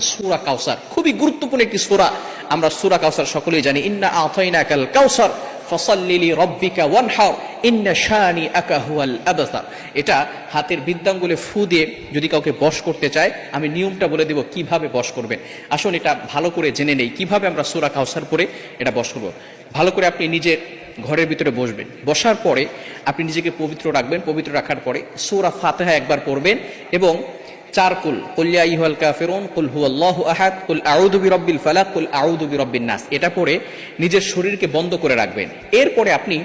সুরা কাউসার খুবই গুরুত্বপূর্ণ একটি সুরা। আমরা সুরা কাউসার সকলেই জানি, ইন্না আতাইনা কাল কাউসার ফসল্লিলি রব্বিকা ওয়ানহার, ইন্না শানি আকা হুয়াল এটা হাতের বৃদ্ধাঙ্গুলে ফু দিয়ে যদি কাউকে বশ করতে চায়, আমি নিয়মটা বলে দেব, কীভাবে বশ করবেন? আসুন এটা ভালো করে জেনে নেই, কীভাবে আমরা সুরা কাউসার পরে এটা বশ করব? ভালো করে আপনি নিজের ঘরের ভিতরে বসবেন। বসার পরে আপনি নিজেকে পবিত্র রাখবেন, পবিত্র রাখার পরে সুরা ফাতেহা একবার পড়বেন এবং চার কুল কুল্লিয়া ইহুয়াল কাফিরুন, কুল হুয়াল্লাহু আহাদ, কুল আউযু বিরাব্বিল ফালাক, কুল আউযু বিরাব্বিন নাস। এটা পড়ে নিজের শরীরকে বন্ধ করে রাখবেন। এরপরে আপনি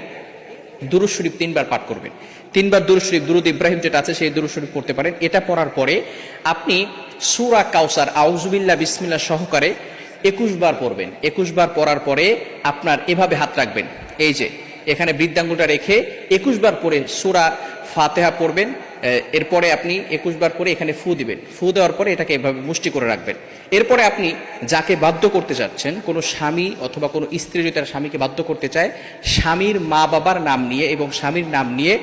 দুরুদ শরীফ তিনবার পাঠ করবেন। তিনবার দুরুদ শরীফ, দুরুদ ইব্রাহিম যেটা আছে সেই দুরুদ শরীফ পড়তে পারেন। এটা পড়ার পরে আপনি সুরা কাউসার আউযুবিল্লাহ বিসমিল্লাহ সহকারে একুশ বার পড়বেন। একুশ বার পড়ার পরে আপনার এভাবে হাত রাখবেন। এই যে, এখানে বৃদ্ধাঙ্গুলটা রেখে একুশ বার পরে সূরা ফাতেহা পড়বেন। এরপরে আপনি একুশ বার করে এখানে ফু দিবেন। ফু দেওয়ার পরে এটাকে এভাবে মুষ্টি করে রাখবেন। এরপরে আপনি যাকে বাধ্য করতে চাচ্ছেন কোনো স্বামী অথবা কোনো স্ত্রী যদি তার স্বামীকে বাধ্য করতে চায়, স্বামীর মা বাবার নাম নিয়ে এবং স্বামীর নাম নিয়ে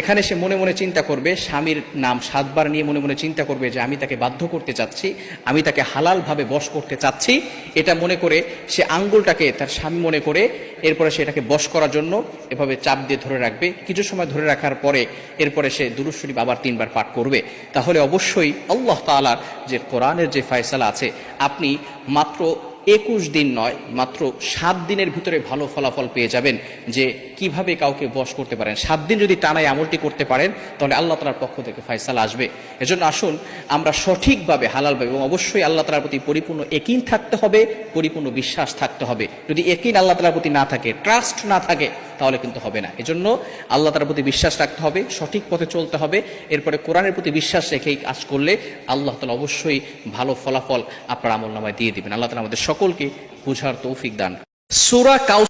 এখানে সে মনে মনে চিন্তা করবে, স্বামীর নাম সাতবার নিয়ে মনে মনে চিন্তা করবে যে আমি তাকে বাধ্য করতে চাচ্ছি, আমি তাকে হালালভাবে বশ করতে চাচ্ছি। এটা মনে করে সে আঙ্গুলটাকে তার স্বামী মনে করে এরপরে সে এটাকে বশ করার জন্য এভাবে চাপ দিয়ে ধরে রাখবে। কিছু সময় ধরে রাখার পরে এরপরে সে দুরুদ শরীফ আবার তিনবার পাঠ করবে। তাহলে অবশ্যই আল্লাহ তাআলার যে কোরআনের যে ফয়সালা আছে, আপনি মাত্র একুশ দিন নয়, মাত্র সাত দিনের ভিতরে ভালো ফলাফল পেয়ে যাবেন যে কীভাবে কাউকে বশ করতে পারেন। সাত দিন যদি টানায় আমলটি করতে পারেন, তাহলে আল্লাহ তালার পক্ষ থেকে ফয়সাল আসবে। এজন্য আসুন, আমরা সঠিকভাবে হালালভাবে এবং অবশ্যই আল্লাহ তালার প্রতি পরিপূর্ণ একিন থাকতে হবে, পরিপূর্ণ বিশ্বাস থাকতে হবে। যদি একিন আল্লাহ তালার প্রতি না থাকে ট্রাস্ট না থাকে তাহলে কিন্তু হবে না। এজন্য আল্লাহ তার প্রতি বিশ্বাস রাখতে হবে, সঠিক পথে চলতে হবে। এরপরে কোরআনের প্রতি বিশ্বাস রেখেই কাজ করলে আল্লাহ তালা অবশ্যই ভালো ফলাফল আপনার আমল নামায় দিয়ে দিবেন। আল্লাহ তালা আমাদের সকলকে বুঝার তৌফিক দান। সুরা কাউ